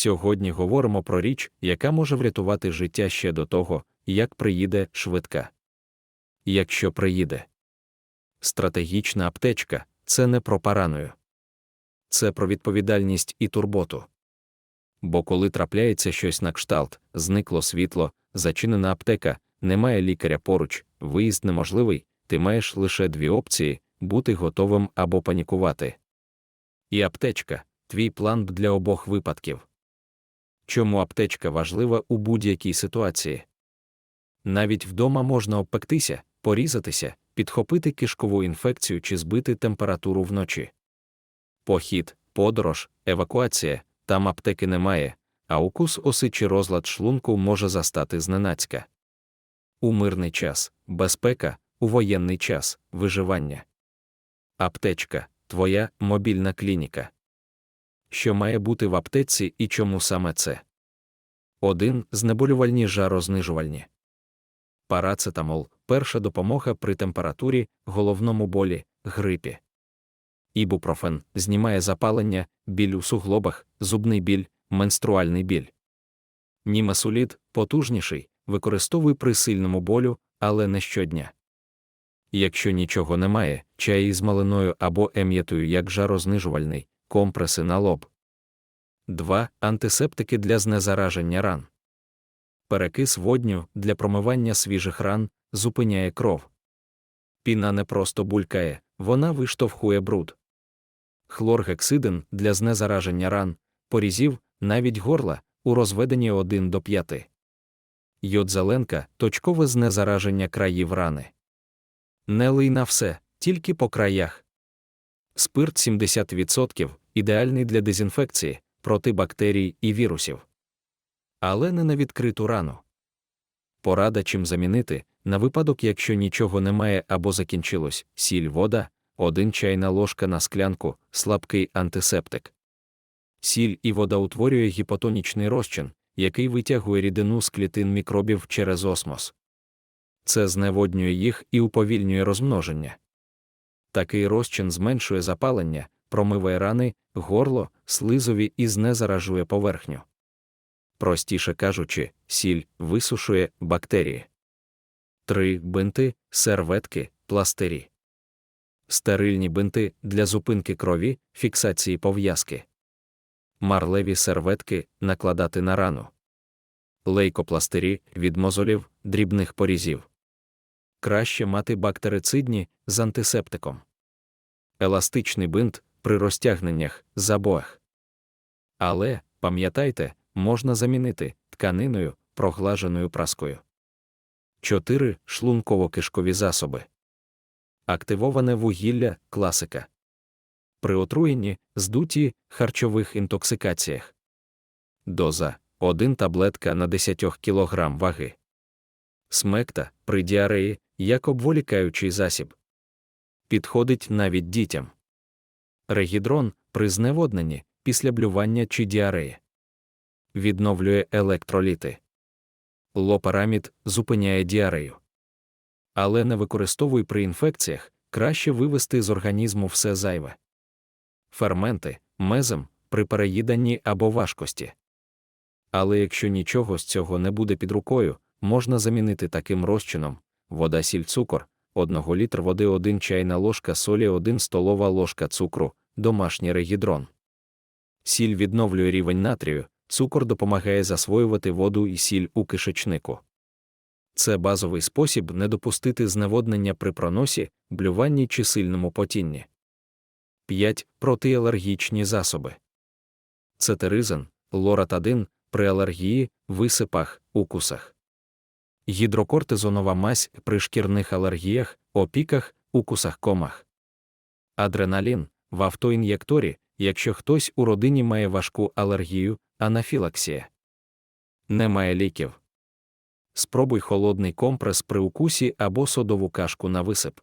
Сьогодні говоримо про річ, яка може врятувати життя ще до того, як приїде швидка. Якщо приїде. Стратегічна аптечка це не про параною. Це про відповідальність і турботу. Бо коли трапляється щось на кшталт, зникло світло, зачинена аптека, немає лікаря поруч, виїзд неможливий, ти маєш лише дві опції бути готовим або панікувати. І аптечка твій план для обох випадків. Чому аптечка важлива у будь-якій ситуації? Навіть вдома можна обпектися, порізатися, підхопити кишкову інфекцію чи збити температуру вночі. Похід, подорож, евакуація, там аптеки немає, а укус оси чи розлад шлунку може застати зненацька. У мирний час безпека, у воєнний час виживання. Аптечка твоя мобільна клініка. Що має бути в аптеці і чому саме це? 1. Знеболювальні жарознижувальні. Парацетамол перша допомога при температурі, головному болі, грипі. Ібупрофен знімає запалення, біль у суглобах, зубний біль, менструальний біль. Німесулід потужніший, використовуй при сильному болю, але не щодня. Якщо нічого немає, чай із малиною або ем'ятою як жарознижувальний, компреси на лоб. 2. Антисептики для знезараження ран. Перекис водню для промивання свіжих ран зупиняє кров. Піна не просто булькає, вона виштовхує бруд. Хлоргексидин для знезараження ран, порізів, навіть горла, у розведенні 1 до 5. Йодзеленка точкове знезараження країв рани. Не лий на все, тільки по краях. Спирт 70% ідеальний для дезінфекції, проти бактерій і вірусів. Але не на відкриту рану. Порада чим замінити, на випадок, якщо нічого немає або закінчилось, сіль вода, один чайна ложка на склянку, слабкий антисептик. Сіль і вода утворює гіпотонічний розчин, який витягує рідину з клітин мікробів через осмос. Це зневоднює їх і уповільнює розмноження. Такий розчин зменшує запалення, промиває рани, горло, слизові і знезаражує поверхню. Простіше кажучи, сіль висушує бактерії. 3. Бинти, серветки, пластирі. Стерильні бинти для зупинки крові, фіксації пов'язки. Марлеві серветки накладати на рану. Лейкопластирі від мозолів, дрібних порізів. Краще мати бактерицидні з антисептиком. Еластичний бинт при розтягненнях, забоях. Але, пам'ятайте, можна замінити тканиною, проглаженою праскою. 4. Шлунково-кишкові засоби. Активоване вугілля класика. При отруєнні, здуті харчових інтоксикаціях. Доза 1 таблетка на 10 кг ваги. Смекта при діареї як обволікаючий засіб. Підходить навіть дітям. Регідрон при зневодненні після блювання чи діареї. Відновлює електроліти. Лопарамід зупиняє діарею. Але не використовуй при інфекціях, краще вивести з організму все зайве. Ферменти, мезем при переїданні або важкості. Але якщо нічого з цього не буде під рукою, можна замінити таким розчином вода сіль цукор, 1 літр води 1 чайна ложка солі 1 столова ложка цукру, домашній регідрон. Сіль відновлює рівень натрію, цукор допомагає засвоювати воду і сіль у кишечнику. Це базовий спосіб не допустити зневоднення при проносі, блюванні чи сильному потінні. 5. Протиалергічні засоби. Цетеризин, лоратадин при алергії, висипах, укусах. Гідрокортизонова мазь при шкірних алергіях, опіках, укусах комах. Адреналін в автоін'єкторі, якщо хтось у родині має важку алергію, анафілаксія. Немає ліків. Спробуй холодний компрес при укусі або содову кашку на висип.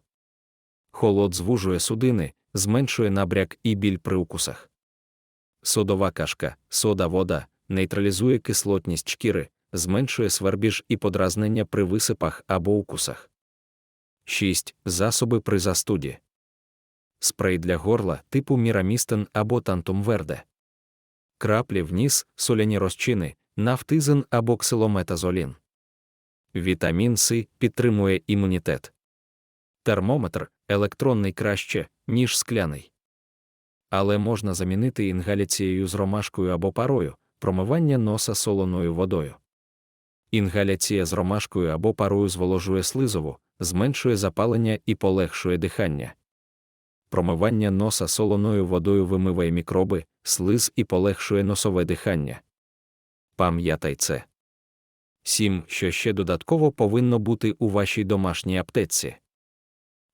Холод звужує судини, зменшує набряк і біль при укусах. Содова кашка, сода вода нейтралізує кислотність шкіри, зменшує свербіж і подразнення при висипах або укусах. 6. Засоби при застуді. Спрей для горла типу мірамістен або тантум верде. краплі в ніс, соляні розчини, нафтизин або ксилометазолін. Вітамін С підтримує імунітет. Термометр електронний краще, ніж скляний. Але можна замінити інгаляцією з ромашкою або парою, промивання носа солоною водою. Інгаляція з ромашкою або парою зволожує слизову, зменшує запалення і полегшує дихання. Промивання носа солоною водою вимиває мікроби, слиз і полегшує носове дихання. Пам'ятай це. 7. Що ще додатково повинно бути у вашій домашній аптеці.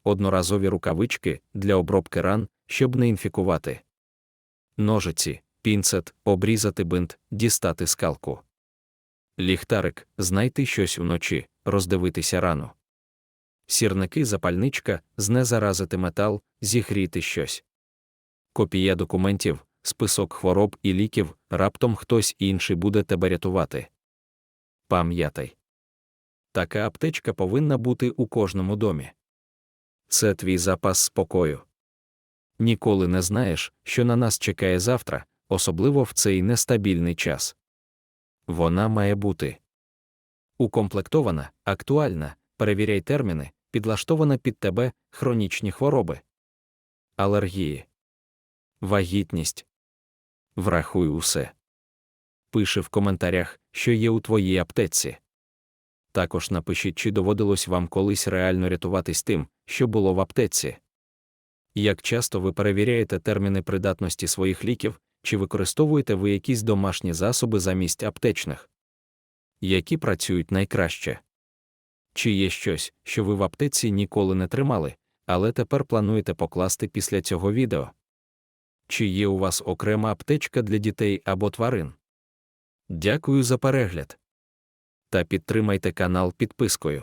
Одноразові рукавички для обробки ран, щоб не інфікувати. Ножиці, пінцет, обрізати бинт, дістати скалку. Ліхтарик, знайти щось уночі, роздивитися рану. Сірники запальничка, знезаразити метал, зігріти щось. Копія документів, список хвороб і ліків, раптом хтось інший буде тебе рятувати. Пам'ятай. Така аптечка повинна бути у кожному домі. Це твій запас спокою. Ніколи не знаєш, що на нас чекає завтра, особливо в цей нестабільний час. Вона має бути укомплектована, актуальна, перевіряй терміни, підлаштована під тебе хронічні хвороби, алергії, вагітність. Врахуй усе. Пиши в коментарях, що є у твоїй аптеці. Також напишіть, чи доводилось вам колись реально рятуватись тим, що було в аптеці. Як часто ви перевіряєте терміни придатності своїх ліків, чи використовуєте ви якісь домашні засоби замість аптечних? Які працюють найкраще? Чи є щось, що ви в аптеці ніколи не тримали, але тепер плануєте покласти після цього відео? Чи є у вас окрема аптечка для дітей або тварин? Дякую за перегляд. Та підтримайте канал підпискою.